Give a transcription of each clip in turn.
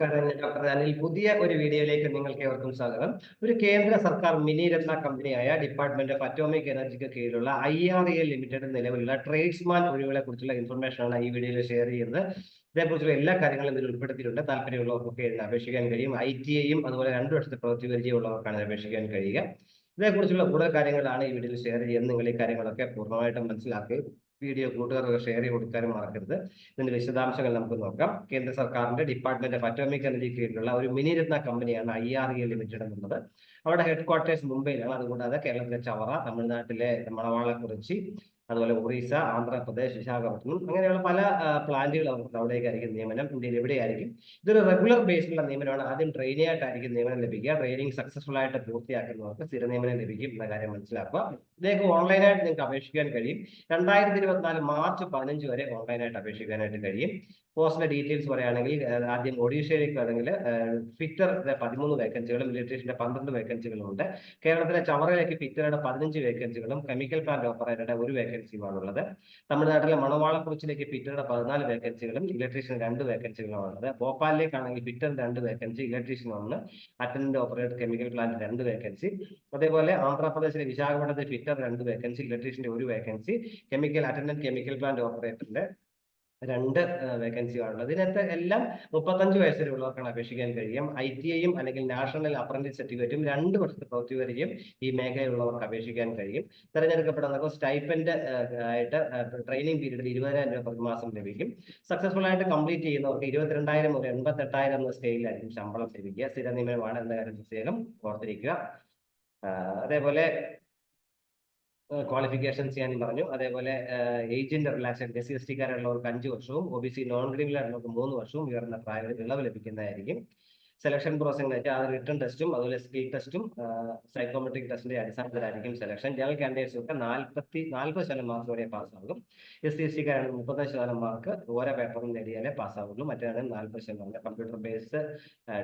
Doctor Anil പുതിയ ഒരു വീഡിയോയിലേക്ക് നിങ്ങൾക്ക് ഏവർക്കും സ്വാഗതം. ഒരു കേന്ദ്ര സർക്കാർ മിനി രത്ന കമ്പനിയായ ഡിപ്പാർട്ട്മെന്റ് ഓഫ് അറ്റോമിക് എനർജിക്ക് കീഴിലുള്ള ഐ ആർ എ ലിമിറ്റഡ് നിലവിലുള്ള ട്രേഡ്സ്മാൻ ഒഴിവുകളെ കുറിച്ചുള്ള ഇൻഫർമേഷൻ ആണ് ഈ വീഡിയോയിൽ ഷെയർ ചെയ്യുന്നത്. ഇതേക്കുറിച്ചുള്ള എല്ലാ കാര്യങ്ങളും ഇതിൽ ഉൾപ്പെടുത്തിയിട്ടുണ്ട്. താല്പര്യമുള്ളവർക്കൊക്കെ ഇതിന് അപേക്ഷിക്കാൻ കഴിയും. ഐ ടി ഐയും അതുപോലെ രണ്ടു വർഷത്തെ പ്രവൃത്തി പരിചയമുള്ളവർക്കാണ് അപേക്ഷിക്കാൻ കഴിയുക. ഇതേക്കുറിച്ചുള്ള കൂടുതൽ കാര്യങ്ങളാണ് ഈ വീഡിയോയിൽ ഷെയർ ചെയ്യുന്നത്. നിങ്ങൾ ഈ കാര്യങ്ങളൊക്കെ പൂർണമായിട്ടും മനസ്സിലാക്കി വീഡിയോ കൂട്ടുകാർക്ക് ഷെയർ ചെയ്ത് കൊടുക്കാനും മറക്കരുത്. ഇതിന്റെ വിശദാംശങ്ങൾ നമുക്ക് നോക്കാം. കേന്ദ്ര സർക്കാരിന്റെ ഡിപ്പാർട്ട്മെന്റ് ഓഫ് അറ്റോമിക് എനർജി കീഴിലുള്ള ഒരു മിനി രത്ന കമ്പനിയാണ് ഐ ആർ ഇ ലിമിറ്റഡ് എന്നുള്ളത്. അവിടെ ഹെഡ് ക്വാർട്ടേഴ്സ് മുംബൈയിലാണ്. അതുകൂടാതെ കേരളത്തിലെ ചവറ തമിഴ്നാട്ടിലെ മണവാളക്കുറിച്ചി അതുപോലെ ഒറീസ ആന്ധ്രാപ്രദേശ് വിശാഖപട്ടണം അങ്ങനെയുള്ള പല പ്ലാന്റുകൾ അവർക്ക് അവിടേക്കായിരിക്കും നിയമനം. ഇന്ത്യയിൽ എവിടെയായിരിക്കും? ഇതൊരു റെഗുലർ ബേസിലുള്ള നിയമനമാണ്. ആദ്യം ട്രെയിനിങ് ആയിട്ടായിരിക്കും നിയമനം ലഭിക്കുക. ട്രെയിനിങ് സക്സസ്ഫുൾ ആയിട്ട് പൂർത്തിയാക്കുന്നവർക്ക് സ്ഥിര നിയമനം ലഭിക്കും എന്ന കാര്യം മനസ്സിലാക്കുക. ഇതിലേക്ക് ഓൺലൈനായിട്ട് നിങ്ങൾക്ക് അപേക്ഷിക്കാൻ കഴിയും. രണ്ടായിരത്തി ഇരുപത്തിനാല് മാർച്ച് പതിനഞ്ച് വരെ ഓൺലൈനായിട്ട് അപേക്ഷിക്കാനായിട്ട് കഴിയും. പോസ്റ്റിന്റെ ഡീറ്റെയിൽസ് പറയുകയാണെങ്കിൽ ആദ്യം ഒഡീഷയിലേക്ക് ആണെങ്കിൽ ഫിറ്ററിന്റെ പതിമൂന്ന് വേക്കൻസികളും ഇലക്ട്രീഷ്യന്റെ പന്ത്രണ്ട് വേക്കൻസികളും ഉണ്ട് കേരളത്തിലെ ചവറയിലേക്ക് ഫിറ്ററുടെ പതിനഞ്ച് വേക്കൻസികളും കെമിക്കൽ പ്ലാന്റ് ഓപ്പറേറ്ററുടെ ഒരു വേക്കൻസിയുമാണുള്ളത് തമിഴ്നാട്ടിലെ മണവാളക്കുറിച്ചിലേക്ക് ഫിറ്ററുടെ പതിനാല് വേക്കൻസികളും ഇലക്ട്രീഷ്യൻ രണ്ട് വേക്കൻസികളുമാണുള്ളത് ഭോപ്പാലിലേക്കാണെങ്കിൽ ഫിറ്റർ രണ്ട് വേക്കൻസി ഇലക്ട്രീഷ്യൻ ഒന്ന് അറ്റൻഡന്റ് ഓപ്പറേറ്റർ കെമിക്കൽ പ്ലാന്റ് രണ്ട് വേക്കൻസി അതേപോലെ ആന്ധ്രാപ്രദേശിലെ വിശാഖപട്ടണത്തിൽ ഫിറ്റർ രണ്ട് വേക്കൻസി ഇലക്ട്രീഷ്യന്റെ ഒരു vacancy chemical attendant chemical plant ഓപ്പറേറ്ററിന്റെ രണ്ട് വേക്കൻസിയാണുള്ളത് ഇതിനകത്ത് എല്ലാം മുപ്പത്തഞ്ച് വയസ്സിലുള്ളവർക്കാണ് അപേക്ഷിക്കാൻ കഴിയും ഐ ടി ഐയും അല്ലെങ്കിൽ നാഷണൽ അപ്രന്റീസ് സർട്ടിഫിക്കറ്റും രണ്ട് വർഷത്തെ പ്രവൃത്തി വരെയും ഈ മേഖലയിലുള്ളവർക്ക് അപേക്ഷിക്കാൻ കഴിയും. തെരഞ്ഞെടുക്കപ്പെടുന്നവർക്ക് സ്റ്റൈപ്പൻഡ് ആയിട്ട് ട്രെയിനിങ് പീരീഡിൽ ഇരുപതിനായിരം രൂപ പ്രതിമാസം ലഭിക്കും. സക്സസ്ഫുൾ ആയിട്ട് കംപ്ലീറ്റ് ചെയ്യുന്നവർക്ക് ഇരുപത്തിരണ്ടായിരം മുതൽ എൺപത്തെട്ടായിരം എന്ന സ്കെയിലായിരിക്കും ശമ്പളം ലഭിക്കുക. സ്ഥിര നിയമനമാണ് എന്ന കാര്യം പ്രത്യേകം ഓർത്തിരിക്കുക അതേപോലെ ക്വാളിഫിക്കേഷൻസ് ഞാൻ പറഞ്ഞു. അതേപോലെ ഏജിന്റെ റിലാക്സേഷൻ എസ് സി എസ് ടിക്കാരുള്ളവർക്ക് അഞ്ച് വർഷവും ഒ ബി സി നോൺ ക്രീമിലുള്ളവർക്ക് മൂന്ന് വർഷവും ഉയർന്ന പ്രായ ഇളവ് ലഭിക്കുന്നതായിരിക്കും. സെലക്ഷൻ പ്രോസസ്സിംഗ് വെച്ചാൽ അത് റിട്ടേൺ ടെസ്റ്റും അതുപോലെ സ്കിൽ ടെസ്റ്റും സൈക്കോമെട്രിക് ടെസ്റ്റിന്റെ അടിസ്ഥാനത്തിലായിരിക്കും സെലക്ഷൻ ജനറൽ കാൻഡിഡേറ്റ്സ് ഒക്കെ നാൽപ്പത്തി നാൽപ്പത് ശതമാനം മാർക്ക് വരെ പാസ്സാകും എസ് സി എസ് ടിക്കാരാണെങ്കിൽ മുപ്പത്തഞ്ച് ശതമാനം മാർക്ക് ഓരോ പേപ്പറും നേടിയാലേ പാസ്സാവുള്ളൂ മറ്റേ നാൽപ്പത് ശതമാനം. കമ്പ്യൂട്ടർ ബേസ്ഡ്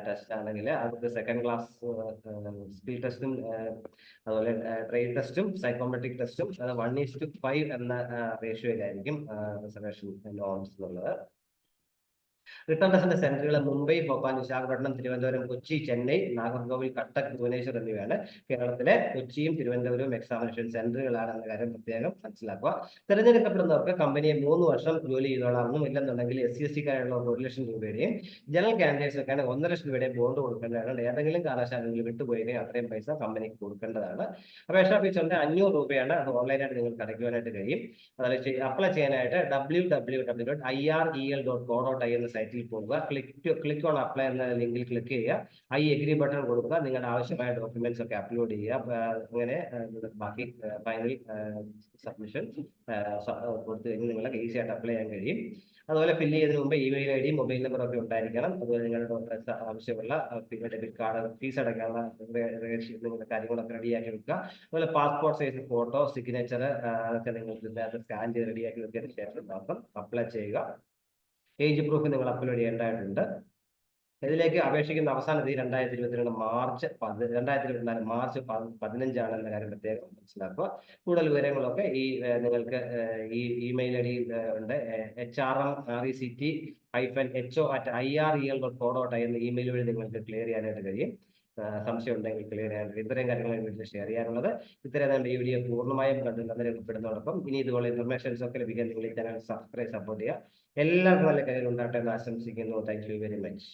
ടെസ്റ്റ് ആണെങ്കിൽ അവർക്ക് സെക്കൻഡ് ക്ലാസ് സ്കിൽ ടെസ്റ്റും അതുപോലെ ട്രേഡ് ടെസ്റ്റും സൈക്കോമെട്രിക് ടെസ്റ്റും വൺ ഈസ് ടു ഫൈവ് എന്ന റേഷ്യോയിലായിരിക്കും റിസർവേഷൻ നോംസ് എന്നുള്ളത്. റിട്ടേൺ ടെസ്റ്റിന്റെ സെന്ററുകൾ മുംബൈ ഭോപ്പാൽ വിശാഖപട്ടണം തിരുവനന്തപുരം കൊച്ചി ചെന്നൈ നാഗർകോവിൽ കട്ടക് ഭുവനേശ്വർ എന്നിവയാണ് കേരളത്തിലെ കൊച്ചിയും തിരുവനന്തപുരവും എക്സാമിനേഷൻ സെന്ററുകളാണ് എന്ന കാര്യം പ്രത്യേകം മനസ്സിലാക്കുക. തിരഞ്ഞെടുക്കപ്പെടുന്നവർക്ക് കമ്പനിയെ മൂന്ന് വർഷം ജോലി ചെയ്തോളാമെന്നും ഇല്ലെന്നുണ്ടെങ്കിൽ എസ് സി എസ് ടിക്കാരുള്ളവർക്ക് ഒരു ലക്ഷം രൂപയുടെയും ജനറൽ കാൻഡിഡേറ്റ്സിനൊക്കെയാണ് ഒന്നര ലക്ഷം രൂപയുടെയും ബോണ്ട് കൊടുക്കേണ്ടതാണ്. ഏതെങ്കിലും കാലശാലകളിൽ വിട്ടുപോയെങ്കിൽ അത്രയും പൈസ കമ്പനിക്ക് കൊടുക്കേണ്ടതാണ്. അപേക്ഷാ ഉണ്ട്. അഞ്ഞൂറ് രൂപയാണ് അത് ഓൺലൈനായിട്ട് നിങ്ങൾക്ക് അടയ്ക്കുവാനായിട്ട് കഴിയും. അതിൽ അപ്ലൈ ചെയ്യാനായിട്ട് W W W dot I R E L dot co dot in എന്ന സൈറ്റിൽ പോകുക. ക്ലിക്ക് ക്ലിക്ക് ഓൺ അപ്ലൈ എന്ന ലിങ്കിൽ ക്ലിക്ക് ചെയ്യുക. ഐ എഗ്രി ബട്ടൺ കൊടുക്കുക. നിങ്ങളുടെ ആവശ്യമായ ഡോക്യുമെന്റ്സ് ഒക്കെ അപ്ലോഡ് ചെയ്യുക. അങ്ങനെ ബാക്കി ഫൈനൽ സബ്മിഷൻ കൊടുത്തു കഴിഞ്ഞാൽ നിങ്ങൾക്ക് ഈസി ആയിട്ട് അപ്ലൈ ചെയ്യാൻ കഴിയും. അതുപോലെ ഫില്ല് ചെയ്തതിന് മുമ്പ് email I D mobile number ഒക്കെ ഉണ്ടായിരിക്കണം. അതുപോലെ നിങ്ങളുടെ ആവശ്യമുള്ള പിന്നെ ഡെബിറ്റ് കാർഡ് ഫീസ് അടയ്ക്കാനുള്ള നിങ്ങളുടെ കാര്യങ്ങളൊക്കെ റെഡിയാക്കി വെക്കുക. അതുപോലെ പാസ്പോർട്ട് സൈസ് ഫോട്ടോ സിഗ്നേച്ചർ അതൊക്കെ നിങ്ങൾക്ക് സ്കാൻ ചെയ്ത് റെഡിയാക്കി വെക്കിയതിന് ശേഷം മാത്രം അപ്ലൈ ചെയ്യുക. ഏജ് പ്രൂഫ് നിങ്ങൾ അപ്ലോഡ് ചെയ്യേണ്ടതായിട്ടുണ്ട്. ഇതിലേക്ക് അപേക്ഷിക്കുന്ന അവസാന തീയതി രണ്ടായിരത്തി ഇരുപത്തിരണ്ട് മാർച്ച് പതി രണ്ടായിരത്തി ഇരുപത്തിനാല് മാർച്ച് പതിനഞ്ചാണ് എന്ന കാര്യം പ്രത്യേകം മനസ്സിലാക്കുക. കൂടുതൽ വിവരങ്ങളൊക്കെ ഈ നിങ്ങൾക്ക് ഈ ഇമെയിൽ ഐ ഡി ഉണ്ട്. H R M R E C T hyphen H O at I R E L dot co dot in എന്ന ഇമെയിൽ വഴി നിങ്ങൾക്ക് ക്ലിയർ ചെയ്യാനായിട്ട് കഴിയും. സംശയം ഉണ്ടെങ്കിൽ ക്ലിയർ ചെയ്യാൻ ഇത്രയും കാര്യങ്ങൾ വീട്ടിൽ ഷെയർ ചെയ്യാനുള്ളത്. ഇത്രയും ഈ വീഡിയോ പൂർണമായും കണ്ട് നന്ദിപ്പെടുന്നതോടൊപ്പം ഇനി ഇതുപോലെ ഇൻഫർമേഷൻസ് ഒക്കെ ലഭിക്കാൻ നിങ്ങൾ ഈ ചാനൽ സബ്സ്ക്രൈബ് സപ്പോർട്ട് ചെയ്യുക. എല്ലാവർക്കും നല്ല കാര്യങ്ങൾ ഉണ്ടാകട്ടെ എന്ന് ആശംസിക്കുന്നു. Thank you very much